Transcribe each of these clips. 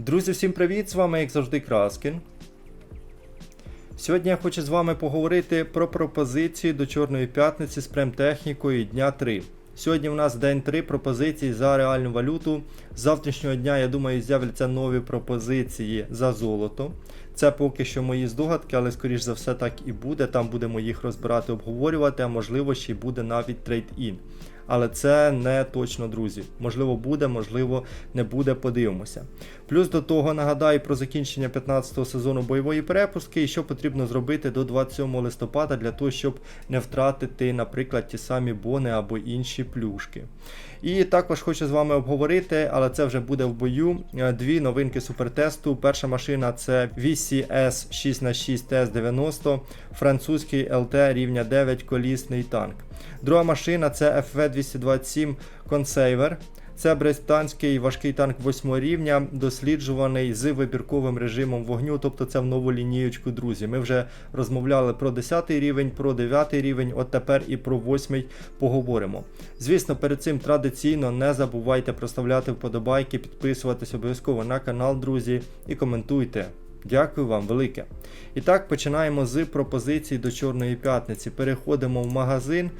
Друзі, всім привіт! З вами, як завжди, Краскін. Сьогодні я хочу з вами поговорити про пропозиції до Чорної п'ятниці з премтехнікою дня 3. Сьогодні у нас день 3 пропозицій за реальну валюту. З завтрашнього дня, я думаю, з'являться нові пропозиції за золото. Це поки що мої здогадки, але скоріш за все так і буде. Там будемо їх розбирати, обговорювати, а можливо ще й буде навіть трейд-ін. Але це не точно, друзі. Можливо, буде, можливо, не буде, подивимося. Плюс до того нагадаю про закінчення 15-го сезону бойової перепустки і що потрібно зробити до 27 листопада для того, щоб не втратити, наприклад, ті самі бони або інші плюшки. І також хочу з вами обговорити, але це вже буде в бою. е, Дві новинки супертесту. Перша машина це VCS 6х6 TS90, французький LT рівня 9 колісний танк. Друга машина це FV227 Consaver. Це британський важкий танк 8 рівня, досліджуваний з вибірковим режимом вогню, тобто це в нову лінієчку, друзі. Ми вже розмовляли про 10 рівень, про 9 рівень, от тепер і про 8 поговоримо. Звісно, перед цим традиційно не забувайте проставляти вподобайки, підписуватись обов'язково на канал, друзі, і коментуйте. Дякую вам велике. І так, починаємо з пропозицій до Чорної п'ятниці. Переходимо в магазин,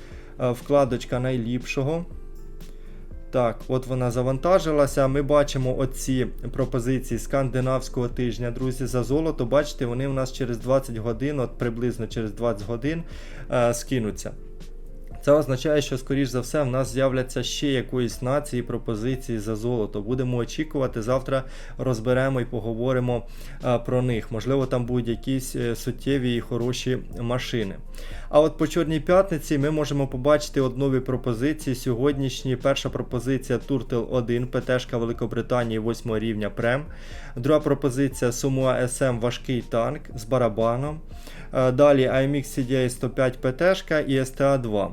е, вкладочка найліпшого. Так, от вона завантажилася. Ми бачимо оці пропозиції скандинавського тижня, друзі, за золото. Бачите, вони у нас через 20 годин, от приблизно через 20 годин е, скинуться. Це означає, що, скоріш за все, в нас з'являться ще якоїсь нації пропозиції за золото. Будемо очікувати. Завтра розберемо і поговоримо а, про них. Можливо, там будуть якісь е, суттєві і хороші машини. А от по Чорній п'ятниці ми можемо побачити от нові пропозиції. Сьогоднішні перша пропозиція Turtle 1, ПТшка Великобританії 8 рівня Прем. Друга пропозиція Sumua SM важкий танк з барабаном. Е, Далі IMX CDA 105 ПТшка і STA 2.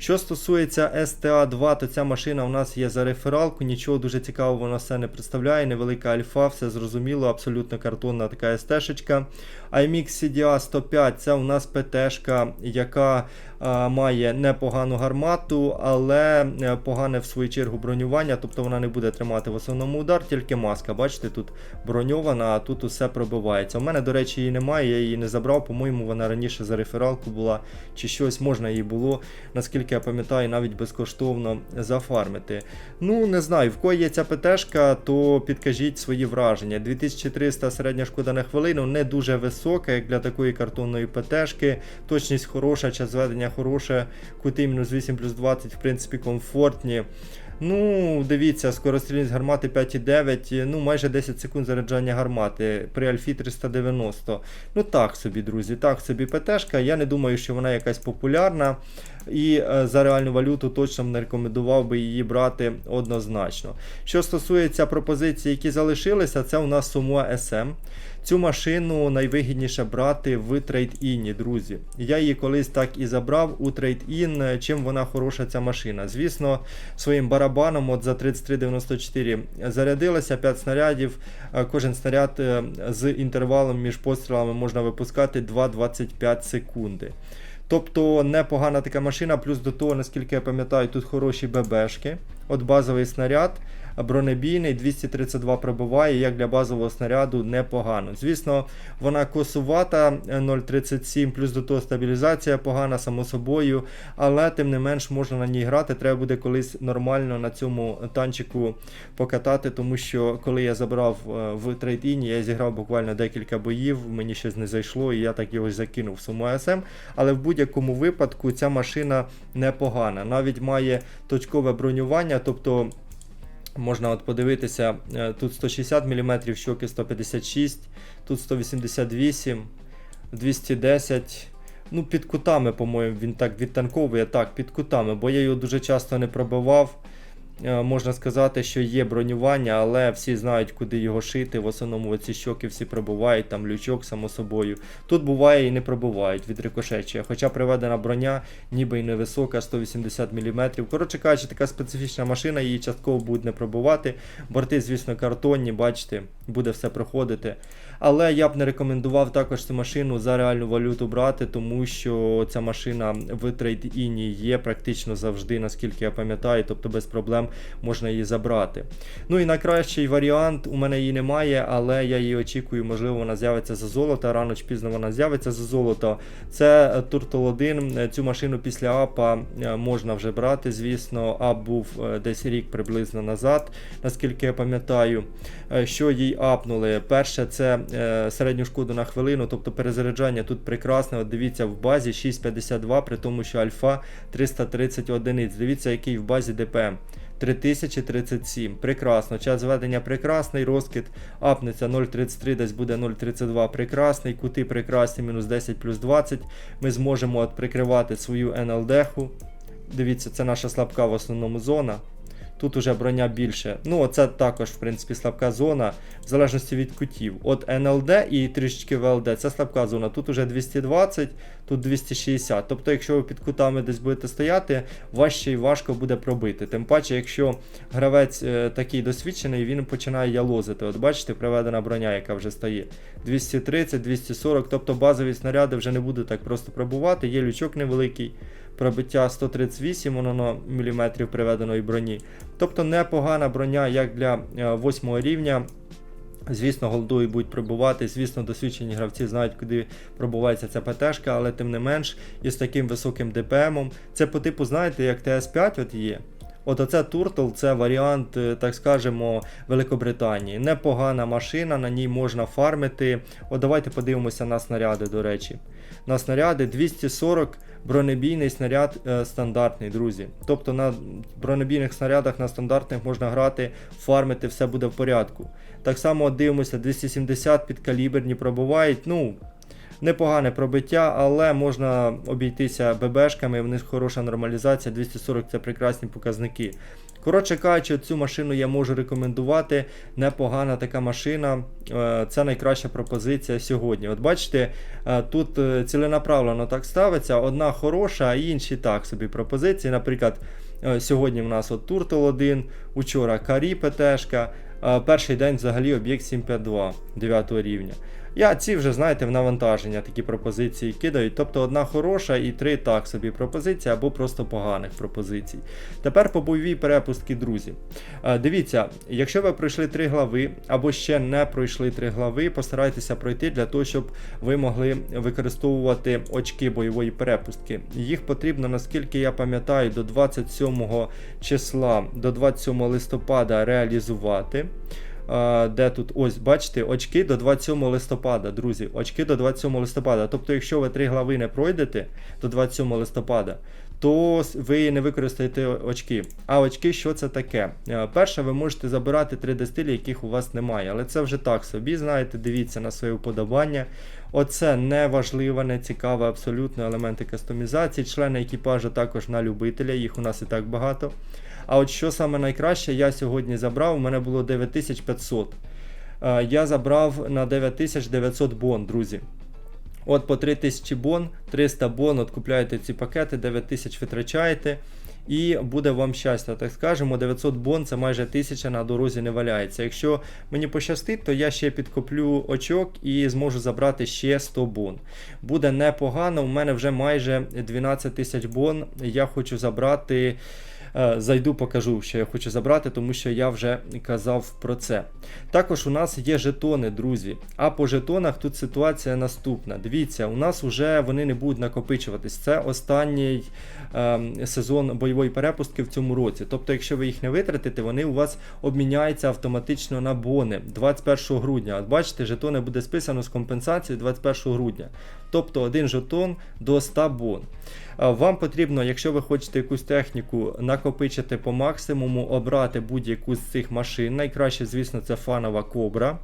Що стосується STA 2, то ця машина у нас є за рефералку, нічого дуже цікавого вона все не представляє, невелика альфа, все зрозуміло, абсолютно картонна така ST-шечка. IMX CDA 105 це у нас ПТшка, яка а, має непогану гармату, але е, погане в свою чергу бронювання, тобто вона не буде тримати в основному удар, тільки маска. Бачите, тут броньована, а тут усе пробивається. У мене, до речі, її немає, я її не забрав. По-моєму, вона раніше за рефералку була, чи щось можна їй було, наскільки я пам'ятаю, навіть безкоштовно зафармити. Ну, не знаю, в кого є ця ПТшка, то підкажіть свої враження. 2300 середня шкода на хвилину, не дуже висока, як для такої картонної ПТшки. Точність хороша, час зведення хороше, кути мінус 8 плюс 20, в принципі, комфортні. Ну, дивіться, скорострільність гармати 5,9, ну майже 10 секунд заряджання гармати при Альфі 390. Ну так собі, друзі, так собі ПТшка. Я не думаю, що вона якась популярна. І е, за реальну валюту точно не рекомендував би її брати однозначно. Що стосується пропозицій, які залишилися, це у нас Sumua SM. Цю машину найвигідніше брати в трейд-іні, друзі. Я її колись так і забрав у трейд-ін. Чим вона хороша ця машина? Звісно, своїм барабаном от за 33,94 зарядилася 5 снарядів. Е, Кожен снаряд е, з інтервалом між пострілами можна випускати 2,25 секунди. Тобто непогана така машина, плюс до того, наскільки я пам'ятаю, тут хороші ББшки. От базовий снаряд, бронебійний, 232 пробиває, як для базового снаряду непогано. Звісно, вона косувата 0,37, плюс до того стабілізація погана, само собою, але тим не менш можна на ній грати. Треба буде колись нормально на цьому танчику покатати, тому що коли я забрав е, в трейд-іні, я зіграв буквально декілька боїв, мені щось не зайшло, і я так його закинув в суму АСМ. Але в будь-якому випадку ця машина непогана. Навіть має точкове бронювання, тобто. Можна от подивитися, е, тут 160 мм, щоки 156, тут 188, 210. Ну, під кутами, по-моєму, він так відтанковує, так, під кутами, бо я його дуже часто не пробивав. Е, Можна сказати, що є бронювання, але всі знають, куди його шити. В основному ці щоки всі пробувають, там лючок, само собою. Тут буває і не пробувають від рикошечі. Хоча приведена броня, ніби й невисока, 180 мм. Коротше кажучи, така специфічна машина, її частково будуть не пробувати. Борти, звісно, картонні, бачите, буде все проходити. Але я б не рекомендував також цю машину за реальну валюту брати, тому що ця машина в трейд-іні є практично завжди, наскільки я пам'ятаю, тобто без проблем можна її забрати. Ну і найкращий варіант, у мене її немає, але я її очікую, можливо, вона з'явиться за золото. Рано чи пізно вона з'явиться за золото. Це е, Turtle 1. Е, Цю машину після АПа е, можна вже брати, звісно. АП був е, десь рік приблизно назад, наскільки я пам'ятаю. Е, Що їй апнули? Перше, це е, середню шкоду на хвилину, тобто перезаряджання тут прекрасне. От дивіться, в базі 6,52, при тому, що альфа 330 одиниць. Дивіться, який в базі ДПМ. 3037. Прекрасно. Час зведення прекрасний. Розкид апнеться 0,33, десь буде 0,32 прекрасний. Кути прекрасні, мінус 10 плюс 20. Ми зможемо от прикривати свою НЛД-ху. Дивіться, це наша слабка в основному зона. Тут уже броня більше. Ну, це також, в принципі, слабка зона, в залежності від кутів. От НЛД і трішечки ВЛД це слабка зона. Тут уже 220, тут 260. Тобто, якщо ви під кутами десь будете стояти, важче і важко буде пробити. Тим паче, якщо гравець е, такий досвідчений, він починає ялозити. От бачите, приведена броня, яка вже стає. 230, 240, тобто базові снаряди вже не будуть так просто пробувати. Є лючок невеликий. Пробиття 138 воно на міліметрів приведеної броні. Тобто непогана броня як для 8 рівня. Звісно, голдуї будуть пробувати. Звісно, досвідчені гравці знають, куди пробувається ця ПТшка, але тим не менш, із таким високим ДПМом. Це по типу, знаєте, як ТС5 от є. От оце Turtle це варіант, е, так скажемо, Великобританії. Непогана машина, на ній можна фармити. От давайте подивимося на снаряди, до речі. На снаряди 240 бронебійний снаряд е, стандартний, друзі. Тобто на бронебійних снарядах на стандартних можна грати, фармити, все буде в порядку. Так само дивимося, 270 підкаліберні пробувають. Ну, непогане пробиття, але можна обійтися ББшками, в них хороша нормалізація, 240 це прекрасні показники. Коротше кажучи, цю машину я можу рекомендувати. Непогана така машина. Е, Це найкраща пропозиція сьогодні. От бачите, е, тут е, ціленаправлено так ставиться. Одна хороша, а інші так собі пропозиції. Наприклад, сьогодні в нас от Turtle 1, учора Карі ПТшка, перший день взагалі об'єкт 752 9 рівня. Я ці вже, знаєте, в навантаження такі пропозиції кидають. Тобто одна хороша і три так собі пропозиції або просто поганих пропозицій. Тепер по бойовій перепустки, друзі. Е, Дивіться, якщо ви пройшли три глави або ще не пройшли три глави, постарайтеся пройти для того, щоб ви могли використовувати очки бойової перепустки. Їх потрібно, наскільки я пам'ятаю, до 27 числа, до 27 листопада реалізувати. Де тут ось бачите, очки до 27 листопада, друзі. Очки до 27 листопада. Тобто, якщо ви три глави не пройдете до 27 листопада, то ви не використаєте очки. А очки, що це таке? Е, Перше, ви можете забирати 3D стилі, яких у вас немає. Але це вже так собі, знаєте, дивіться на своє вподобання. Оце не важливо, не цікаве абсолютно елементи кастомізації. Члени екіпажу також на любителя, їх у нас і так багато. А от що саме найкраще, я сьогодні забрав, у мене було 9500. Е, Я забрав на 9900 бон, друзі. От по 3000 бон, 300 бон, от купляєте ці пакети, 9000 витрачаєте. І буде вам щастя, так скажемо, 900 бон це майже 1000 на дорозі не валяється. Якщо мені пощастить, то я ще підкоплю очок і зможу забрати ще 100 бон. Буде непогано, у мене вже майже 12 тисяч бон. Я хочу забрати. Е, Зайду, покажу, що я хочу забрати, тому що я вже казав про це. Також у нас є жетони, друзі. А по жетонах тут ситуація наступна. Дивіться, у нас вже вони не будуть накопичуватись. Це останній ем, сезон бойової перепустки в цьому році. Тобто, якщо ви їх не витратите, вони у вас обміняються автоматично на бони 21 грудня. От бачите, жетони буде списано з компенсацією 21 грудня. Тобто один жетон до 100 бон. Вам потрібно, якщо ви хочете якусь техніку накопичити по максимуму, обрати будь-яку з цих машин. Найкраще, звісно, це фанова кобра.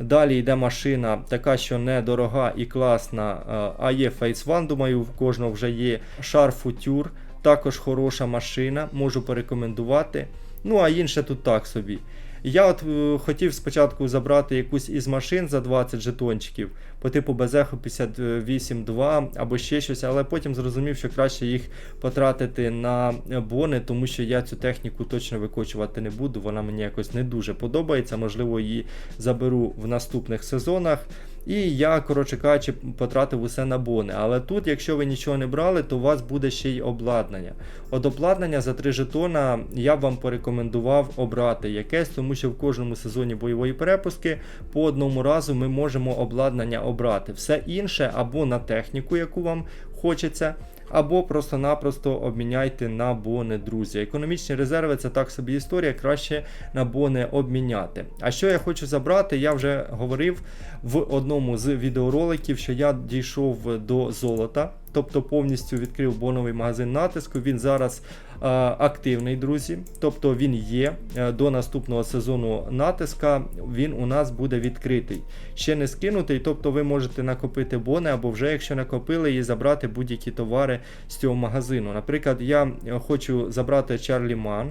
Далі йде машина, така, що недорога і класна, а є Face One, думаю, в кожного вже є Char Future, також хороша машина, можу порекомендувати. Ну, а інше тут так собі. Я от е, хотів спочатку забрати якусь із машин за 20 жетончиків по типу Безеху 58.2 або ще щось, але потім зрозумів, що краще їх потратити на бони, тому що я цю техніку точно викочувати не буду. Вона мені якось не дуже подобається. Можливо, її заберу в наступних сезонах. І я, коротше кажучи, потратив усе на бони. Але тут, якщо ви нічого не брали, то у вас буде ще й обладнання. От обладнання за 3 жетона я б вам порекомендував обрати якесь, тому що в кожному сезоні бойової перепустки по одному разу ми можемо обладнання обрати. Все інше або на техніку, яку вам хочеться. Або просто-напросто обміняйте на бони, друзі. Економічні резерви це так собі історія, краще на бони обміняти. А що я хочу забрати, я вже говорив в одному з відеороликів, що я дійшов до золота, тобто повністю відкрив боновий магазин натиску. Він зараз е, активний, друзі. Тобто він є е, до наступного сезону натиска. Він у нас буде відкритий. Ще не скинутий, тобто ви можете накопити бони, або вже якщо накопили і забрати будь-які товари з цього магазину. Наприклад, я е, хочу забрати Чарлі Ман.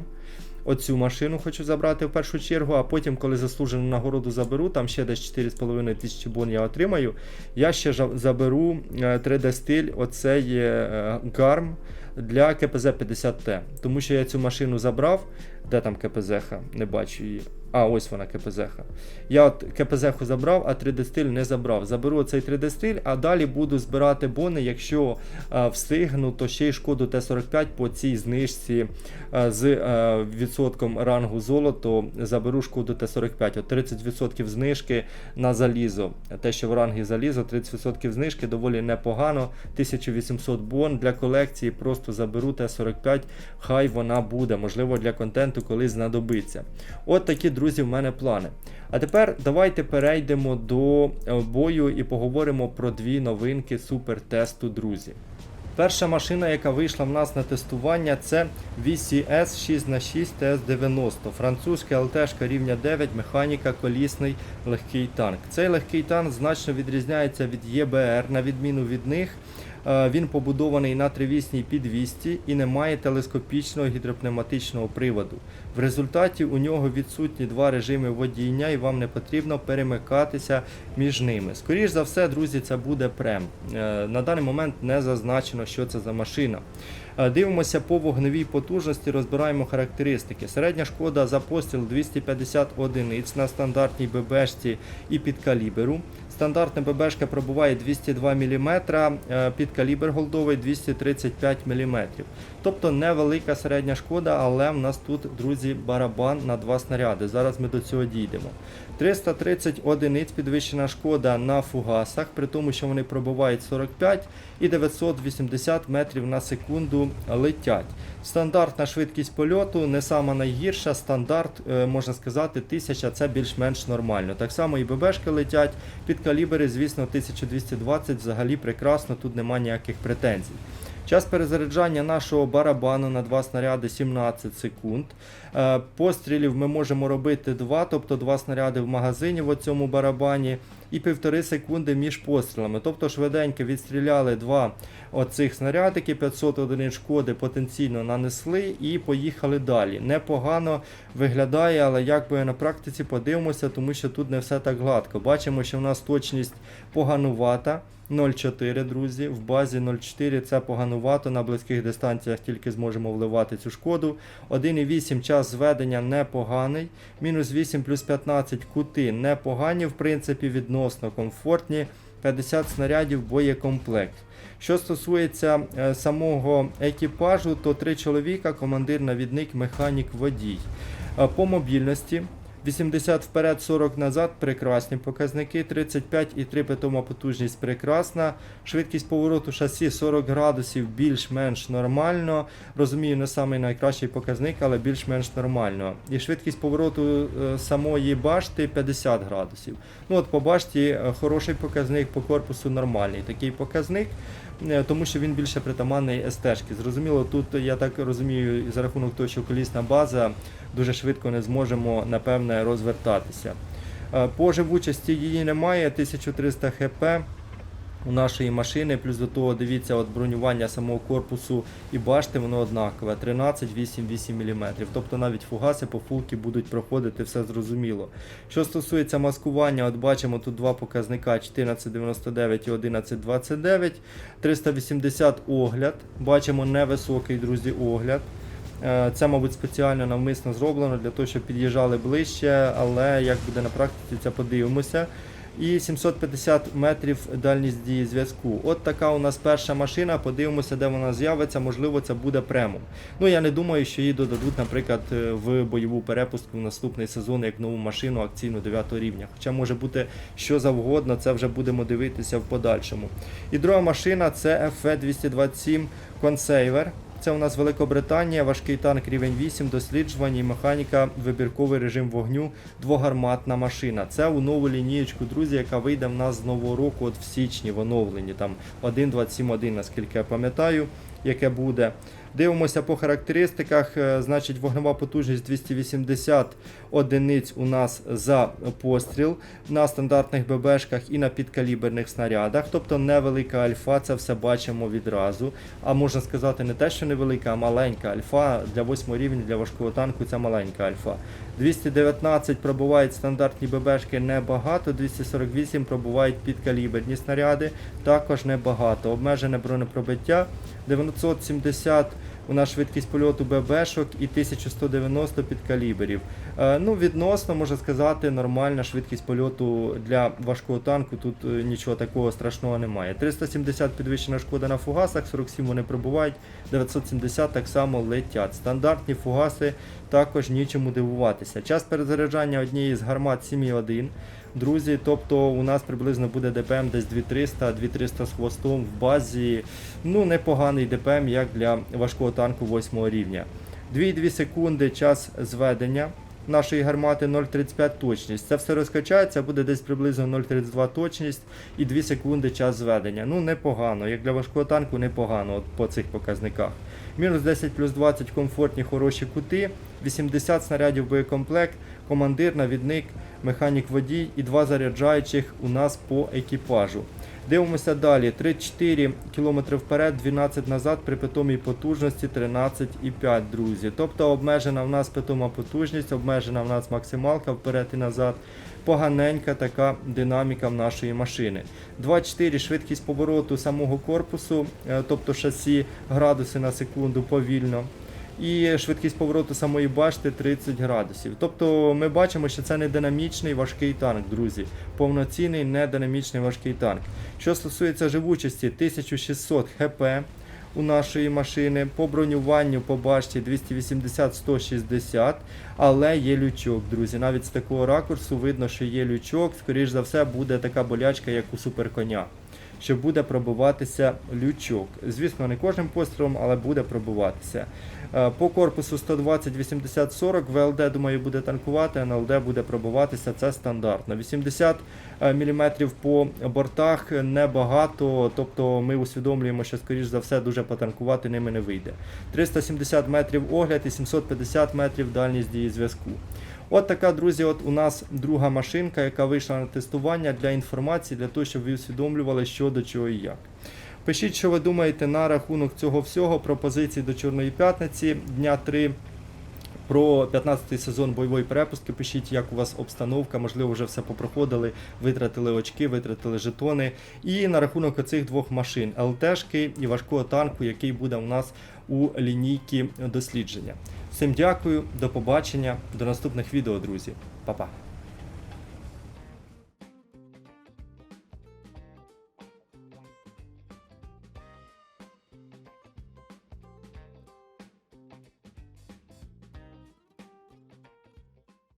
Оцю машину хочу забрати в першу чергу, а потім, коли заслужену нагороду заберу, там ще десь 4,5 тисячі бон я отримаю. Я ще заберу е, 3D-стиль, оцей е, гарм для КПЗ-50Т. Тому що я цю машину забрав. Де там КПЗ-ха? Не бачу її. А, ось вона КПЗ-ха. Я от КПЗ-ху забрав, а 3D-стиль не забрав. Заберу цей 3D-стиль, а далі буду збирати бони. Якщо е, встигну, то ще й шкоду Т-45 по цій знижці е, з е, відсотком рангу золото заберу шкоду Т-45. От 30% знижки на залізо. Те, що в рангі залізо, 30% знижки доволі непогано. 1800 бон для колекції. Просто заберу Т-45, хай вона буде. Можливо, для контенту колись знадобиться. От такі, друзі, в мене плани. А тепер давайте перейдемо до е, бою і поговоримо про дві новинки супертесту, друзі. Перша машина, яка вийшла в нас на тестування, це VCS 6х6 TS90. Французька ЛТшка рівня 9, механіка, колісний легкий танк. Цей легкий танк значно відрізняється від ЄБР, на відміну від них. Е, Він побудований на тривісній підвісті і не має телескопічного гідропневматичного приводу. В результаті у нього відсутні два режими водіння, і вам не потрібно перемикатися між ними. Скоріш за все, друзі, це буде прем. Е, На даний момент не зазначено, що це за машина. Е, Дивимося по вогневій потужності, розбираємо характеристики. Середня шкода за постріл 250 одиниць на стандартній ББшці і під каліберу. Стандартна ББшка пробуває 202 мм, е, під калібр голдовий 235 мм. Тобто невелика середня шкода, але в нас тут, друзі, барабан на два снаряди. Зараз ми до цього дійдемо. 330 одиниць підвищена шкода на фугасах, при тому, що вони пробувають 45 і 980 метрів на секунду летять. Стандартна швидкість польоту не сама найгірша. Стандарт, е, можна сказати, 1000 це більш-менш нормально. Так само і ББшки летять під калібри, звісно, 1220 взагалі прекрасно, тут немає ніяких претензій. Час перезаряджання нашого барабану на два снаряди 17 секунд. Е, Пострілів ми можемо робити два, тобто два снаряди в магазині в цьому барабані і півтори секунди між пострілами. Тобто швиденько відстріляли два оцих снарядики, 500 одиниць шкоди потенційно нанесли і поїхали далі. Непогано виглядає, але як би на практиці подивимося, тому що тут не все так гладко. Бачимо, що в нас точність поганувата. 0,4, друзі. В базі 0,4 це поганувато. На близьких дистанціях тільки зможемо вливати цю шкоду. 1,8 час зведення непоганий. Мінус 8 плюс 15 кути непогані, в принципі, відносно комфортні. 50 снарядів боєкомплект. Що стосується е, самого екіпажу, то три чоловіка, командир, навідник, механік, водій. Е, по мобільності 80 вперед, 40 назад прекрасні показники, 35 і 3 питома потужність прекрасна. Швидкість повороту шасі 40 градусів більш-менш нормально. Розумію, не самий найкращий показник, але більш-менш нормально. І швидкість повороту е, самої башти 50 градусів. Ну от по башті е, хороший показник, по корпусу нормальний такий показник. е, Тому що він більше притаманний СТ-шки. Зрозуміло, тут я так розумію, за рахунок того, що колісна база дуже швидко не зможемо, напевне, розвертатися. Е, По живучості її немає, 1300 хп у нашої машини, плюс до того, дивіться, от бронювання самого корпусу і башти, воно однакове, 13, 8, 8 мм. Тобто навіть фугаси по фулки будуть проходити, все зрозуміло. Що стосується маскування, от бачимо тут два показника 1499 і 1129, 380 огляд, бачимо невисокий, друзі, огляд. Е, Це, мабуть, спеціально навмисно зроблено для того, щоб під'їжджали ближче, але як буде на практиці, це подивимося. І 750 метрів дальність дії зв'язку. От така у нас перша машина. Подивимося, де вона з'явиться. Можливо, це буде премум. Ну я не думаю, що її додадуть, наприклад, е, в бойову перепустку в наступний сезон як нову машину акційну 9 рівня. Хоча може бути що завгодно, це вже будемо дивитися в подальшому. І друга машина це FV227 Consaver. Це у нас Великобританія, важкий танк рівень 8, досліджування і механіка, вибірковий режим вогню, двогарматна машина. Це у нову лінієчку, друзі, яка вийде в нас з нового року, от в січні в оновленні, там 1.27.1, наскільки я пам'ятаю, яке буде. Дивимося по характеристиках. е, Значить, вогнева потужність 280 одиниць у нас за постріл на стандартних ББшках і на підкаліберних снарядах. Тобто невелика альфа, це все бачимо відразу. А можна сказати, не те, що невелика, а маленька альфа для 8 рівня для важкого танку це маленька альфа. 219 пробувають стандартні ББшки небагато, 248 пробувають підкаліберні снаряди, також небагато. Обмежене бронепробиття 970 у нас швидкість польоту ББшок і 1190 підкаліберів. Е, ну, відносно, можна сказати, нормальна швидкість польоту для важкого танку. Тут е, нічого такого страшного немає. 370 підвищена шкода на фугасах, 47 вони пробувають, 970 так само летять. Стандартні фугаси також нічому дивуватися. Час перезаряджання однієї з гармат 7,1. Друзі, тобто у нас приблизно буде ДПМ десь 2300, 2300 з хвостом в базі. Ну, непоганий ДПМ, як для важкого танку 8 рівня. 2,2 секунди час зведення нашої гармати 0,35 точність. Це все розкачається, буде десь приблизно 0,32 точність і 2 секунди час зведення. Ну, непогано, як для важкого танку, непогано от по цих показниках. Мінус 10 плюс 20 комфортні хороші кути, 80 снарядів боєкомплект, командир, навідник, механік водій і два заряджаючих у нас по екіпажу. Дивимося далі. 3-4 км вперед, 12 назад при питомій потужності 13,5, друзі. Тобто обмежена в нас питома потужність, обмежена в нас максималка вперед і назад. Поганенька така динаміка в нашої машини. 2,4 швидкість повороту самого корпусу, е, тобто шасі градуси на секунду повільно. І швидкість повороту самої башти 30 градусів. Тобто ми бачимо, що це не динамічний важкий танк, друзі. Повноцінний нединамічний важкий танк. Що стосується живучості, 1600 хп у нашої машини, по бронюванню по башті 280-160, але є лючок, друзі. Навіть з такого ракурсу видно, що є лючок. Скоріш за все, буде така болячка, як у суперконя. Що буде пробиватися лючок. Звісно, не кожним пострілом, але буде пробиватися. Е, По корпусу 120, 80, 40, ВЛД, думаю, буде танкувати, а на ЛД буде пробиватися, це стандартно. 80 мм по бортах небагато, тобто ми усвідомлюємо, що, скоріш за все, дуже потанкувати ними не вийде. 370 метрів огляд і 750 метрів дальність дії зв'язку. От така, друзі, от у нас друга машинка, яка вийшла на тестування для інформації, для того, щоб ви усвідомлювали, що до чого і як. Пишіть, що ви думаєте на рахунок цього всього, пропозицій до Чорної п'ятниці, дня 3. Про 15-й сезон бойової перепустки пишіть, як у вас обстановка, можливо, вже все попроходили, витратили очки, витратили жетони. І на рахунок оцих двох машин ЛТшки і важкого танку, який буде у нас у лінійці дослідження. Всім дякую, до побачення, до наступних відео, друзі. Па-па.